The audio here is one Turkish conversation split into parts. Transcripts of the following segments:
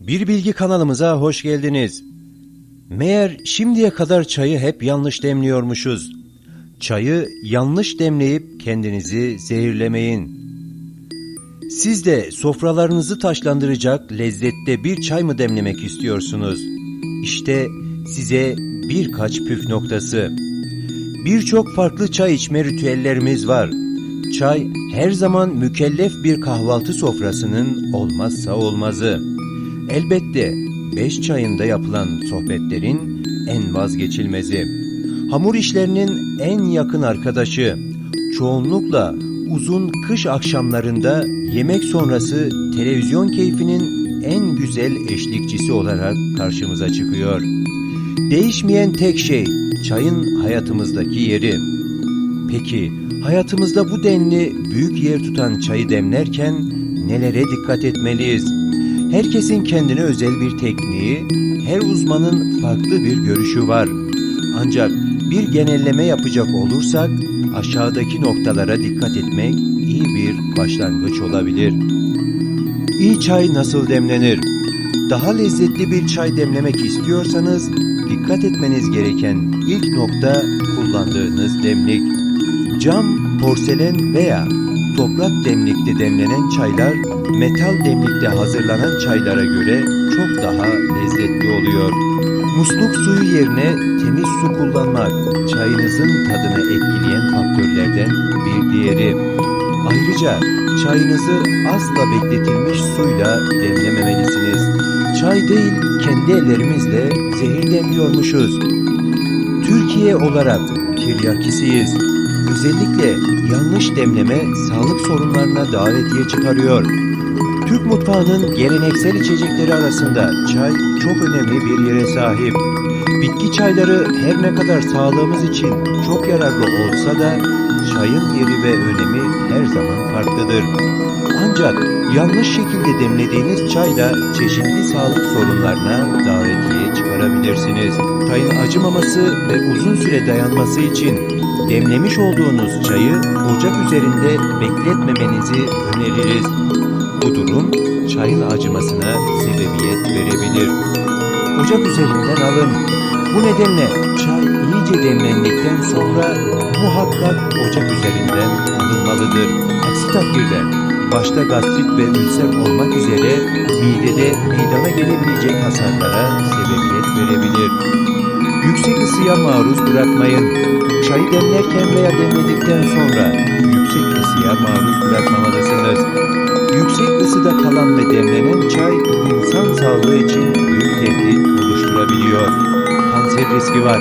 Bir Bilgi kanalımıza hoş geldiniz. Meğer şimdiye kadar çayı hep yanlış demliyormuşuz. Çayı yanlış demleyip kendinizi zehirlemeyin. Siz de sofralarınızı taşlandıracak lezzette bir çay mı demlemek istiyorsunuz? İşte size birkaç püf noktası. Birçok farklı çay içme ritüellerimiz var. Çay her zaman mükellef bir kahvaltı sofrasının olmazsa olmazı. Elbette beş çayında yapılan sohbetlerin en vazgeçilmezi. Hamur işlerinin en yakın arkadaşı. Çoğunlukla uzun kış akşamlarında yemek sonrası televizyon keyfinin en güzel eşlikçisi olarak karşımıza çıkıyor. Değişmeyen tek şey çayın hayatımızdaki yeri. Peki hayatımızda bu denli büyük yer tutan çayı demlerken nelere dikkat etmeliyiz? Herkesin kendine özel bir tekniği, her uzmanın farklı bir görüşü var. Ancak bir genelleme yapacak olursak aşağıdaki noktalara dikkat etmek iyi bir başlangıç olabilir. İyi çay nasıl demlenir? Daha lezzetli bir çay demlemek istiyorsanız dikkat etmeniz gereken ilk nokta kullandığınız demlik. Cam, porselen veya toprak demlikte demlenen çaylar metal demlikte hazırlanan çaylara göre çok daha lezzetli oluyor. Musluk suyu yerine temiz su kullanmak çayınızın tadını etkileyen faktörlerden bir diğeri. Ayrıca çayınızı asla bekletilmiş suyla demlememelisiniz. Çay değil kendi ellerimizle zehir demliyormuşuz. Türkiye olarak tiryakisiyiz. Özellikle yanlış demleme sağlık sorunlarına davetiye çıkarıyor. Türk mutfağının geleneksel içecekleri arasında çay çok önemli bir yere sahip. Bitki çayları her ne kadar sağlığımız için çok yararlı olsa da çayın yeri ve önemi her zaman farklıdır. Ancak yanlış şekilde demlediğiniz çayla çeşitli sağlık sorunlarına davetiye çıkarabilirsiniz. Çayın acımaması ve uzun süre dayanması için demlemiş olduğunuz çayı ocak üzerinde bekletmemenizi öneririz. Bu durum çayın acımasına sebebiyet verebilir. Ocak üzerinden alın. Bu nedenle çay iyice demlendikten sonra muhakkak ocak üzerinden alınmalıdır. Aksi takdirde başta gastrit ve ülser olmak üzere midede meydana gelebilecek hasarlara sebebiyet verebilir. Yüksek ısıya maruz bırakmayın. Çayı demlerken veya demledikten sonra yüksek ısıya maruz bırakmamalısınız. Yüksek ısıda kalan ve demlenen çay insan sağlığı için büyük tehdit oluşturabiliyor. Kanser riski var.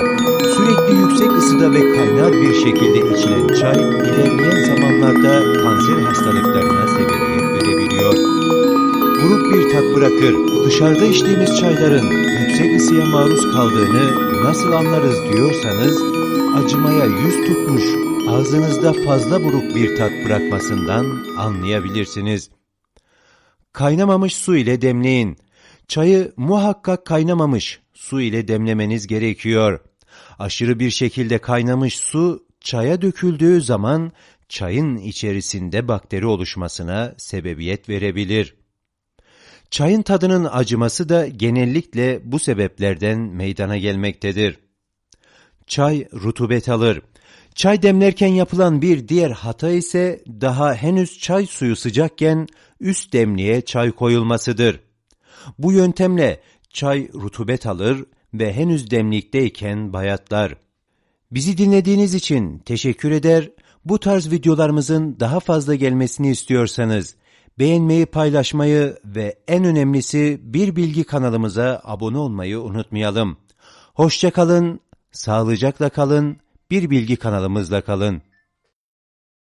Sürekli yüksek ısıda ve kaynar bir şekilde içilen çay ilerleyen zamanlarda kanser verebiliyor. Bir tat bırakır. Dışarıda içtiğimiz çayların yüksek ısıya maruz kaldığını nasıl anlarız diyorsanız acımaya yüz tutmuş ağzınızda fazla buruk bir tat bırakmasından anlayabilirsiniz. Kaynamamış su ile demleyin. Çayı muhakkak kaynamamış su ile demlemeniz gerekiyor. Aşırı bir şekilde kaynamış su çaya döküldüğü zaman çayın içerisinde bakteri oluşmasına sebebiyet verebilir. Çayın tadının acıması da genellikle bu sebeplerden meydana gelmektedir. Çay rutubet alır. Çay demlerken yapılan bir diğer hata ise daha henüz çay suyu sıcakken üst demliğe çay koyulmasıdır. Bu yöntemle çay rutubet alır ve henüz demlikteyken bayatlar. Bizi dinlediğiniz için teşekkür eder. Bu tarz videolarımızın daha fazla gelmesini istiyorsanız beğenmeyi, paylaşmayı ve en önemlisi bir bilgi kanalımıza abone olmayı unutmayalım. Hoşça kalın, sağlıcakla kalın, bir bilgi kanalımızla kalın.